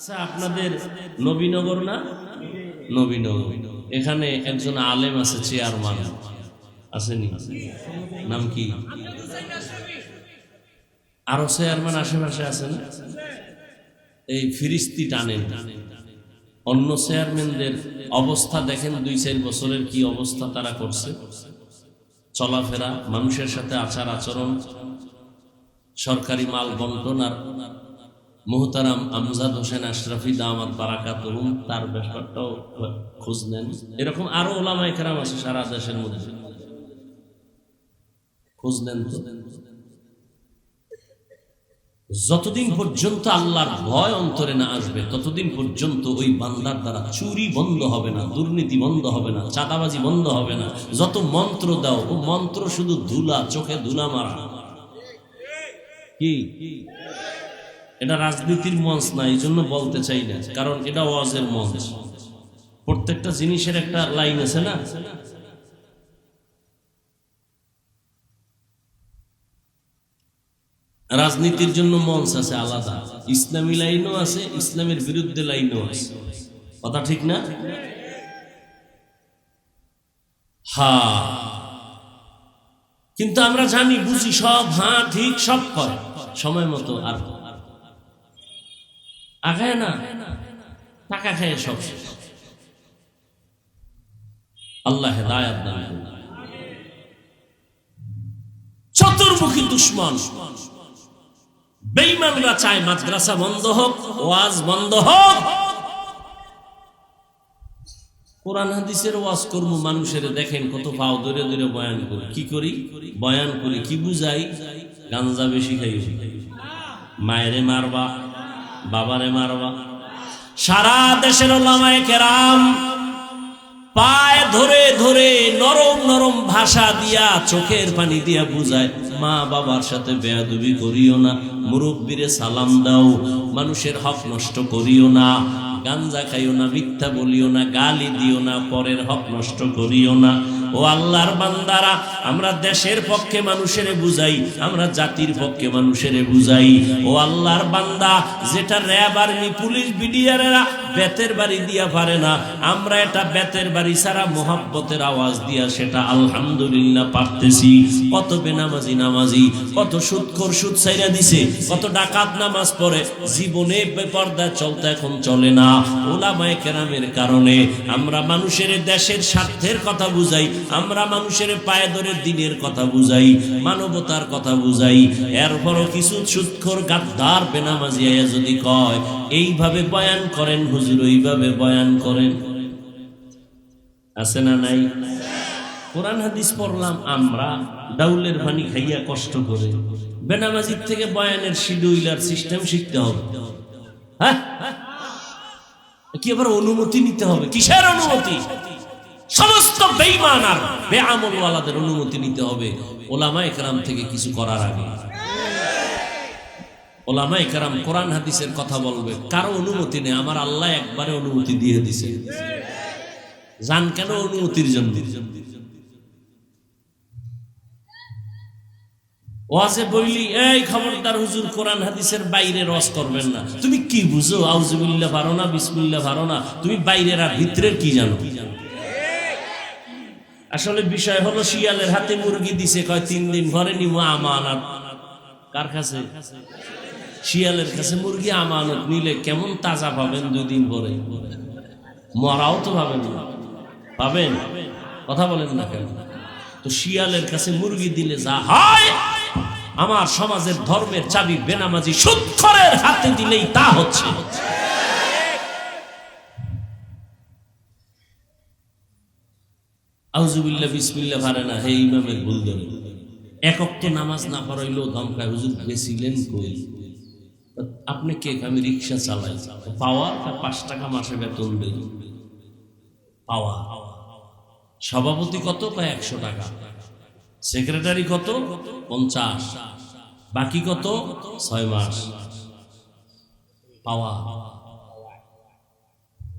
আচ্ছা আপনাদের নবীনগর না? নবীনগর। এখানে একজন আলেম আছে, চেয়ারম্যান। আসেনি? নাম কি? আরও চেয়ারম্যান আশেপাশে আছে না? এই ফিরিস্তি টানেন অন্য চেয়ারম্যানদের অবস্থা দেখেন, দুই চার বছরের কি অবস্থা তারা করছে। চলাফেরা, মানুষের সাথে আচার আচরণ, সরকারি মাল বন্টন আর মোহতারাম আমজাদ হোসেন আশরাফি দামাত বারাকাত তার ব্যাপারটাও খোঁজ নেন। এরকম আরও ওলামায় কেরাম আছে সারা দেশের মধ্যে। খোঁজ নেন যতদিন পর্যন্ত আল্লাহর ভয় অন্তরে না আসবে, ততদিন পর্যন্ত ওই বান্দার দ্বারা চুরি বন্ধ হবে না, দুর্নীতি বন্ধ হবে না, চাঁদাবাজি বন্ধ হবে না। যত মন্ত্র দাও, ও মন্ত্র শুধু ধুলা, চোখে ধুলা মারা। কি? এটা রাজনীতির মঞ্চ না, এই জন্য বলতে চাই না, কারণ এটা ওয়াজের মঞ্চ। প্রত্যেকটা জিনিসের একটা লাইন আছে না? রাজনীতির জন্য মঞ্চ আছে আলাদা। ইসলামী লাইনও আছে, ইসলামের বিরুদ্ধে লাইনও আছে। কথা ঠিক না? হা। কিন্তু আমরা জানি, বুঝি সব হ্যাঁ ঠিক, সব করে সময় মতো আর আগায় না, টাকা খায় সব। আল্লাহ চতুর্মুখী দুশ্মন। বেইমানরা চায় মাদ্রাসা বন্ধ হোক, ওয়াজ বন্ধ হোক। কোরআন হাদিসের ওয়াজ করব, মানুষের দেখেন কত পাও ধরে ধরে বয়ান করি। কি করি? বয়ান করি, কি বুঝাই? গাঞ্জা বেশি খাই। মায়েরে মারবা। বাবারে মারবা। সারা দেশের কেরাম পায়ে ধরে ধরে নরম নরম ভাষা দিয়া চোখের পানি দিয়া বুঝায়, মা বাবার সাথে বেয়াদবি করিও না, মুরব্বীরে সালাম দাও, মানুষের হক নষ্ট করিও না, গাঞ্জা খাইও না, মিথ্যা বলিও না, গালি দিও না, পরের হক নষ্ট করিও না। ও আল্লাহর বান্দারা, আমরা দেশের পক্ষে মানুষের বুঝাই, আমরা জাতির পক্ষে মানুষের বুঝাই। ও আল্লাহর বান্দা, যেটা র্যাব আর্মি, পুলিশ, বিডিআরেরা বেতের বাড়ি দিয়া পারে না, আমরা এটা বেতের বাড়ি ছাড়া মোহাব্বতের আওয়াজ দিয়া সেটা আলহামদুলিল্লাহ পারতেছি। কত বেনামাজি নামাজি, কত সুদখোর সুদ ছাইরা দিছে, কত ডাকাত নামাজ পড়ে, জীবনে বেপর্দা চলতে এখন চলে না। ওলামায়ে কেরামের কারণে আমরা মানুষের দেশের স্বার্থের কথা বুঝাই আমরা মানুষের পায়ে ধরে দিনের কথা বুঝাই, মানবতার কথা বুঝাই, এরপরও কিছু সুৎখর গাদ্দার বেনামাজি আয়া যদি কয়, এইভাবে বয়ান করেন হুজুর, ওইভাবে বয়ান করেন। আছে না নাই? কোরআন হাদিস পড়লাম আমরা, ডাউলের পানি খাইয়া কষ্ট করে। বেনামাজির থেকে বয়ানের শিডিউলার সিস্টেম শিখতে হবে। হ্যাঁ? কি আবার অনুমতি নিতে হবে? কিসের অনুমতি? সমস্ত বেঈমান আর বেআমলওয়ালাদের অনুমতি নিতে হবে। ওলামা একরাম থেকে কিছু করার আগে। ওলামা একরাম কোরআন হাদিসের কথা বলবে। কারও অনুমতি নেই, আমার আল্লাহ একবারে অনুমতি দিয়ে দিছে। জান কেন অনুমতির জন্য? ওয়াজে বললি এই খবরদার হুজুর, কোরআন হাদিসের বাইরে রস করবেন না। তুমি কি বুঝো? আউজুবিল্লাহ পারো না, বিসমিল্লাহ পারো না। তুমি বাইরের আর ভিতরের কি জানো? আসলে বিষয় হলো শিয়ালের হাতে মুরগি দিছে, কয়, তিন দিন ঘরে নিব আমানত। কার কাছে? শিয়ালের কাছে মুরগি আমানত নিলে কেমন তাজা পাবেন দুই দিন পরে? মরাও তো পাবেন না। পাবেন? কথা বলেন না কেন? তো শিয়ালের কাছে মুরগি দিলে যা হয়, আমার সমাজের ধর্মের চাবি বেনামাজি সুৎখরের হাতে দিলেই তা হচ্ছে। আউজুবিল্লা বিসমিল্লা পারে না। হে ইমামের ভুল ধরে একক তো নামাজ না পড়াইলেও ধমকায়, হুজুর, গেছিলেন কই? আপনি কে? আমি রিক্সা চালাই। পাওয়া? পাঁচ টাকা মাসে বেতন দেন পাওয়া। সভাপতি কত? কয় একশো টাকা। সেক্রেটারি কত? পঞ্চাশ। বাকি কত? ছয় মাস। পাওয়া।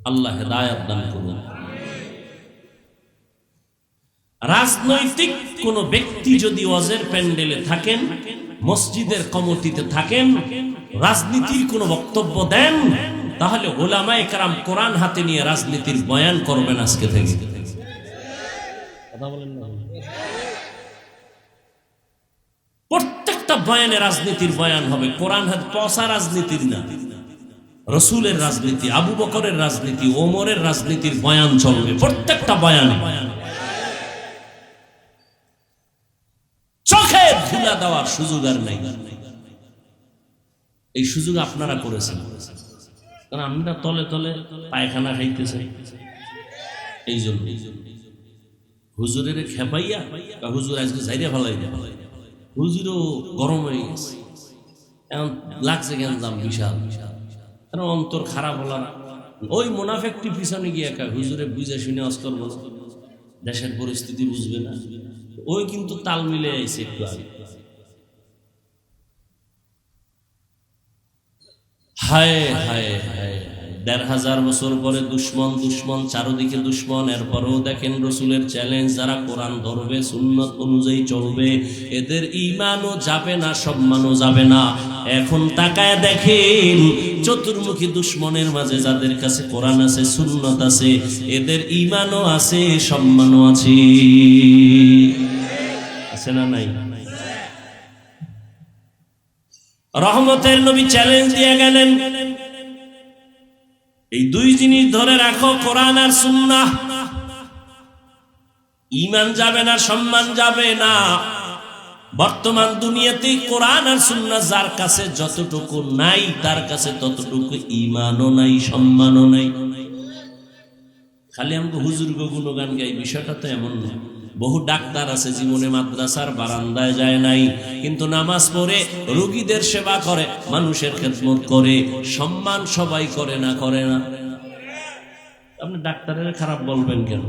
আল্লাহ হেদায়াত দান করুন। রাজনৈতিক কোন ব্যক্তি যদি ওয়াজের প্যান্ডেলে থাকেন মসজিদের কমিটিতে থাকেন রাজনীতির কোনো বক্তব্য দেন তাহলে ওলামা কারাম কোরআন হাতে নিয়ে রাজনীতির বয়ান করবেন আজকে থেকে। প্রত্যেকটা বয়ানে রাজনীতির বয়ান হবে। কোরআন হাত পসা রাজনীতির না। রসুলের রাজনীতি আবু বকরের রাজনীতি ওমরের রাজনীতির বয়ান চলবে। প্রত্যেকটা বয়ান। চোখে ধুলা দেওয়ার সুযোগ আর নেই। এই সুযোগ আপনারা করেছেন। কারণ আমরা তলে তলে পায়খানা খাইতেছে এই জন্য। হুজুরের খেপাইয়া বা হুজুর আজকে যাইরে ফেলাই হুজুরও গরম হয়ে গেছে। এখন লাগছে কেন দাম বিশাল? কারণ অন্তর খারাপ হলো না। ওই মোনাফেকটি পিছনে গিয়ে একা হুজুরে বুঝে শুনে অস্কর বলো। দেশের পরিস্থিতি বুঝবে না। ওই কিন্তু তাল মিলে আইছে একটু আগে। হায় হায় হায়। দেড় হাজার বছর পরে দুশ্মন দুশ্মন, চারদিকে দুশ্মন। এরপরেও দেখেন রসুলের চ্যালেঞ্জ যারা কোরআন ধরবে, সুন্নত অনুযায়ী চলবে। এদের ইমানও যাবে না, সম্মানও যাবে না। এখন তাকায় দেখেন, চতুর্মুখী দুশ্মনের মাঝে যাদের কাছে কোরআন আছে, সুন্নত আছে, এদের ইমানও আছে, সম্মানও আছে। আছে না নাই? রহমতের নবী চ্যালেঞ্জ দিয়ে গেলেন। এই দুই জিনিস ধরে রাখো, কোরআন আর সুন্নাহ। ইমান যাবে না, সম্মান যাবে না। বর্তমান দুনিয়াতে কোরআন আর সুন্না যার কাছে যতটুকু নাই, তার কাছে ততটুকু ইমানও নাই, সম্মানও নাই। খালি আমাকে হুজুর গুণগান গাই বিষয়টা তো এমন না। বহু ডাক্তার আছে জীবনে মাদ্রাসার বারান্দায় যায় নাই, কিন্তু নামাজ পড়ে, রোগীদের সেবা করে, মানুষের খেদমত করে, সম্মান সবাই করে না করে না। আপনি ডাক্তারের খারাপ বলবেন কেন?